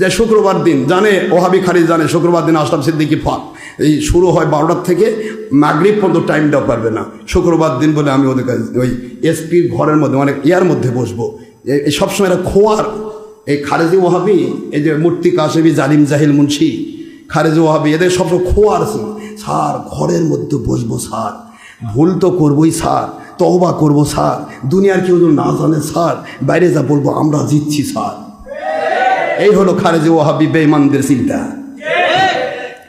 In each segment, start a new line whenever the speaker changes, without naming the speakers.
যে শুক্রবার দিন জানে, ওহাবি খারিজ জানে, শুক্রবার দিন আশরাফ সিদ্দিকি ফা এই শুরু হয় বারোটার থেকে, মাগরিব পর্যন্ত টাইম দেওয়া পারবে না। শুক্রবার দিন বলে আমি ওদের কাছে, ওই এসপির ঘরের মধ্যে মানে ইয়ার মধ্যে বসবো। এই সবসময় এরা খোয়ার। এই খারেজি ওহাবি, এই যে মূর্তি কাশেবি, জালিম জাহিল মুন্সি খারেজি ওহাবি, এদের সবসময় খোয়ার স্যার, ঘরের মধ্যে বসবো, স্যার। ভুল তো করবোই, স্যার। তহবা করব, স্যার। দুনিয়ার কেউ না জানে, স্যার, বাইরে যা বলব, আমরা জিতছি, স্যার। এই হলো খারেজি ওহাবি বেঈমানদের চিন্তা।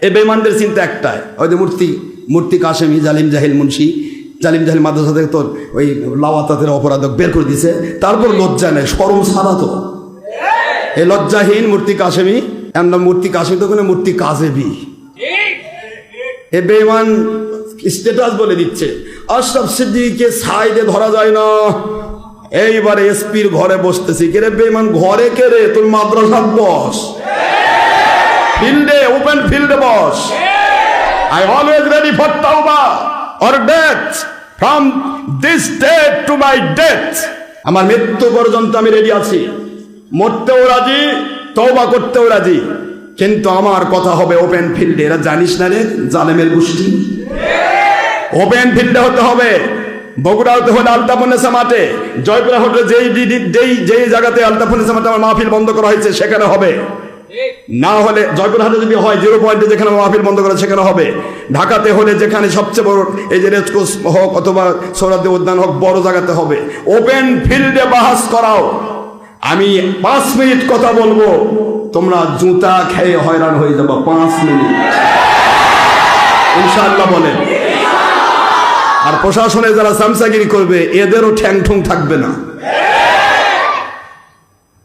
এই বেঈমানদের চিন্তা একটাই। ওই যে মূর্তি মূর্তি কাশেমি জালিম জাহিল মুন্সি, জালিম জাহিল মাদ্রাসা থেকে তোর ওই লাওয়াতাতের অপরাধক বের করে দিছে তারপর লজ্জা নেই, সরম সারা তো। এই লজ্জাহীন মূর্তি কাশেমি আমরা মূর্তি কাশেমি তো ওখানে মূর্তি কাজেবি। এ বেঈমান স্টেটাস বলে দিচ্ছে। আশরাফ সিদ্দিককে সাইডে ধরা যায় না। এইবারে এসপির ঘরে বসতেছি। কে রে বেঈমান, ঘরে কে রে? তুই মাদ্রাসাত বস। ফিল্ডে, ওপেন ফিল্ডে boss. I always ready for তাওবা or death from this date to my death আমার মৃত্যু পর্যন্ত আমি রেডি আছি। মরতেও রাজি তওবা করতেও রাজি। কিন্তু আমার কথা হবে ওপেন ফিল্ডে এরা জানিস না রে, জালেমের গোষ্ঠী? ওপেন ফিল্ডে হতে হবে। বগুড়া হতে হলে আলতাফুনেসা মাঠে, জয়পুরা হতে যেই যেই যেই জায়গাতে আলতাফুনেসা মাঠে আমার মাহফিল বন্ধ করা হয়েছে, সেখানে হবে। না হলে জয়পুরহাটে যদি হয়, জিরো পয়েন্টে যেখানে মাহফিল বন্ধ করা, সেখানে হবে। ঢাকাতে হলে যেখানে সবচেয়ে বড়, এই যে রেসকোর্স হোক অথবা সৌরাদ্দি উদ্যান হোক, বড় জায়গাতে হবে। ওপেন ফিল্ডে বাহাস করাও। আমি পাঁচ মিনিট কথা বলব, তোমরা জুতা খেয়ে হয়রান হয়ে যাব, পাঁচ মিনিট। ইনশাআল্লাহ বলেন। প্রশাসনে যারা চামচাগিরি করবে, এদেরও ঠ্যাং ঠুং থাকবে না।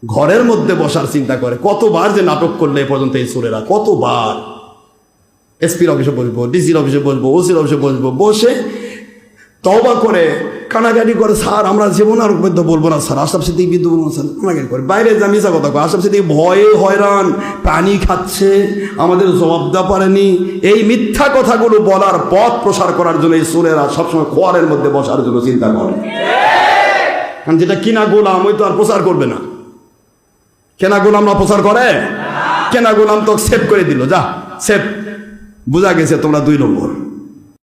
ঘরের মধ্যে বসার চিন্তা করে, কতবার যে নাটক করলে এ পর্যন্ত এই সুরেরা, কতবার? এসপির অফিসে বসবো, ডিসির অফিসে বসবো, ওসির অফিসে বসবো, বসে তবা করে কানাকাটি করে, স্যার, আমরা জীবন আর মধ্যে বলব না, স্যার। আশরাফ সিদ্দিক বিদ্যু বলব, স্যার কানাকাটি করে? বাইরে যা মিশা কথা কয় সিদ্দিক ভয়ে হয়রান, পানি খাচ্ছে, আমাদের জবাব দেওয়া পারেনি। এই মিথ্যা কথাগুলো বলার পথ প্রসার করার জন্য এই সুরেরা সবসময় খোয়ারের মধ্যে বসার জন্য চিন্তা করে। কারণ যেটা কিনা গোলাম, ওই তো আর প্রচার করবে না। কেনা গোলাম না প্রচার করে? কেনা গোলাম তো সেভ করে দিল। যা, সেভ। বোঝা গেছে তোমরা দুই নম্বর।